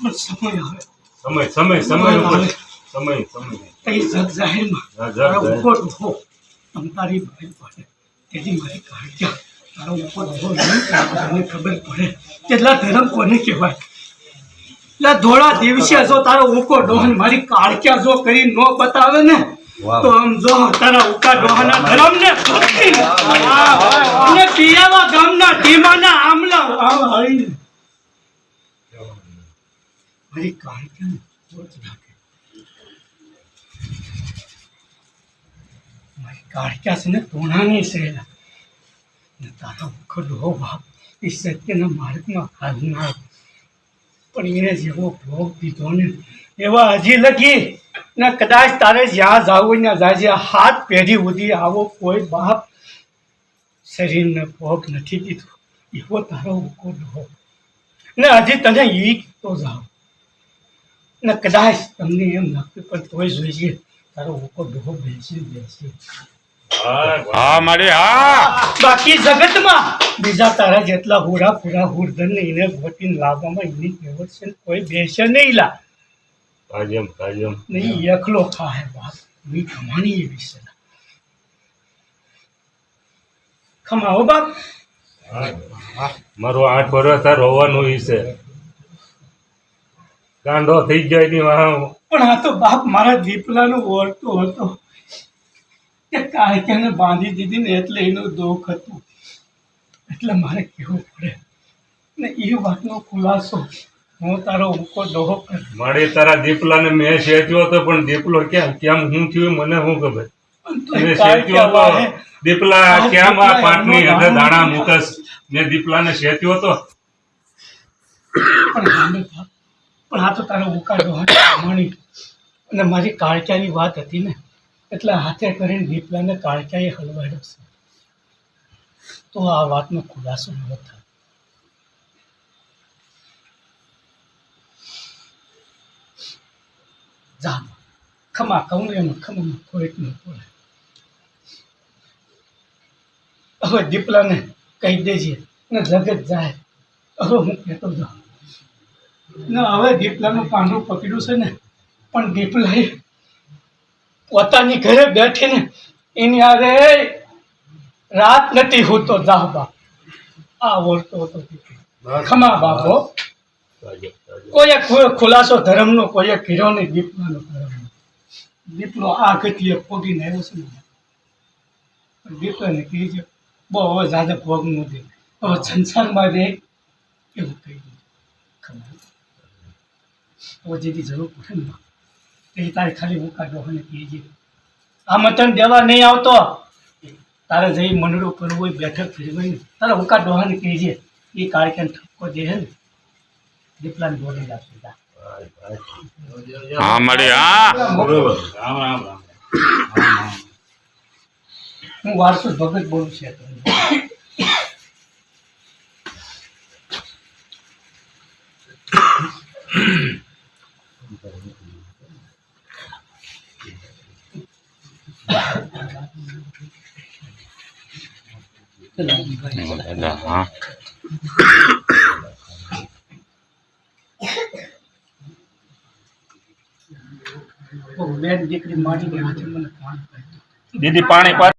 સમય સમય સમય સમય ઉપર. સમય સમય. કઈ જગ જાહેરમાં તારો જાહેર. ઊભો. તમતારી ભાઈ પડે તેથી મારી કાઢ્યા તારો ઊભો નહીં ખબર પડે. કેટલા ધર્મ કોને કહેવાય? એટલે ધોળા દિવસે જો તારો ઉકો ડોહન મારી કાળક્યા જો કરી ન બતાવે ને તો આમ જો તારા ઉકા ડોહાના ધર્મ ને અને પિયાવા ગામના ધીમાના આમલા. આમ હળીને મારી કાર્યક્રમ જોત નાખે. મારી કાળક્યા છે ને તોણાની છે ને તારા વખત હો બાપ, એ સત્યના માર્ગમાં હાલનાર પણ એને જેવો ભોગ દીધો ને, એવા હજી લખી ને કદાચ તારે જ્યાં જાવું ને જાજે હાથ પેઢી સુધી આવો કોઈ બાપ. શરીરને ભોગ નથી દીધો, એવો તારો ઉકો ડોહો ને હજી તને ઈ તો જાઓ ને કદાચ તમને એમ લાગતું પણ તોય જોઈએ. તારો ઓકો ડોહો બેસી બેસી. હા હા મારી હા. બાકી જગતમાં બીજા તારા જેટલા હોરા પૂરા હુરધન એને ગોતીને લાવવામાં એની કહેવત છે કોઈ બેસે નહીં લા. કાયમ કાયમ. નહીં એકલો ખાય બાપ. એની કમાણી એવી છે ખમાવો બાપ. મારો આઠ વર્ષ રોવાનું છે. ગાંડો થઈ જાય ની વાહ. પણ આ તો બાપ મારા દીપલાનો ઓળતો હતો. કે કાળક્યાને બાંધી દીધી ને એટલે એનું દુઃખ હતું. એટલે મારે કહેવું પડે. ને એ વાતનો ખુલાસો હું તારો ઊંકો ડોહો મારી તારા દીપલાને મેં શેચ્યો હતો પણ દીપલો કેમ કેમ હું થયું મને શું ખબર? મેં શેચ્યો હતો દીપલા કેમ આ પાટની અંદર દાણા મૂકસ? મેં દીપલાને શેચ્યો હતો પણ પણ આ તો તારો ઉકાળો ડોહા અને મારી કાળચાની વાત હતી ને, એટલે હાથે કરીને દીપલાને કાળચાએ હલવાડ્યો છે. તો આ વાતનો ખુલાસો ન થાય. ખમા કહું એમ, ખમા કોઈક ન પડે હવે દીપલાને કહી દેજે, ને જગત જાય. હવે હું કહેતો જાઉં. ના હવે દીપલાનું પાંડું પકડ્યું છે ને પણ દીપલાએ પોતાની ઘરે બેઠીને એની આરે રાત નથી હોતો જાહ બાપ. આ ઓળતો હતો. ખમા બાપો કાયમ, કાયમ. કોઈ ખુ- ખુલાસો ધર્મનો કોઈ કર્યો નહીં દીપલાનો ધર્મ. દીપલો આ ગતિએ પોગીને આવ્યો છે ને. દીપલાને કહી છે બહુ હવે જાદે ભોગ ન દે હવે સંસારમાં રહે એવું કહી દીધું ખબર જેથી જરૂર પડે ને એ તારે ખાલી હું કાઢો અને કહેજે. મતન દેવા નહીં આવતો. તારે જઈ મંડળું કરવું હોય બેઠક ફેરવાય ને તારે ઉકા અને કહેજે. એ કાર્યક્રમ ઠપકો દે છે ને? દીપલાને બોલી રાખી હા મારી હા. બરોબર. રામ રામ રામ. હું વારસો ભગત બોલું છું હા બેન દીકરી મારીને હાથે મને કામ કર્યું દીદી પાણી પા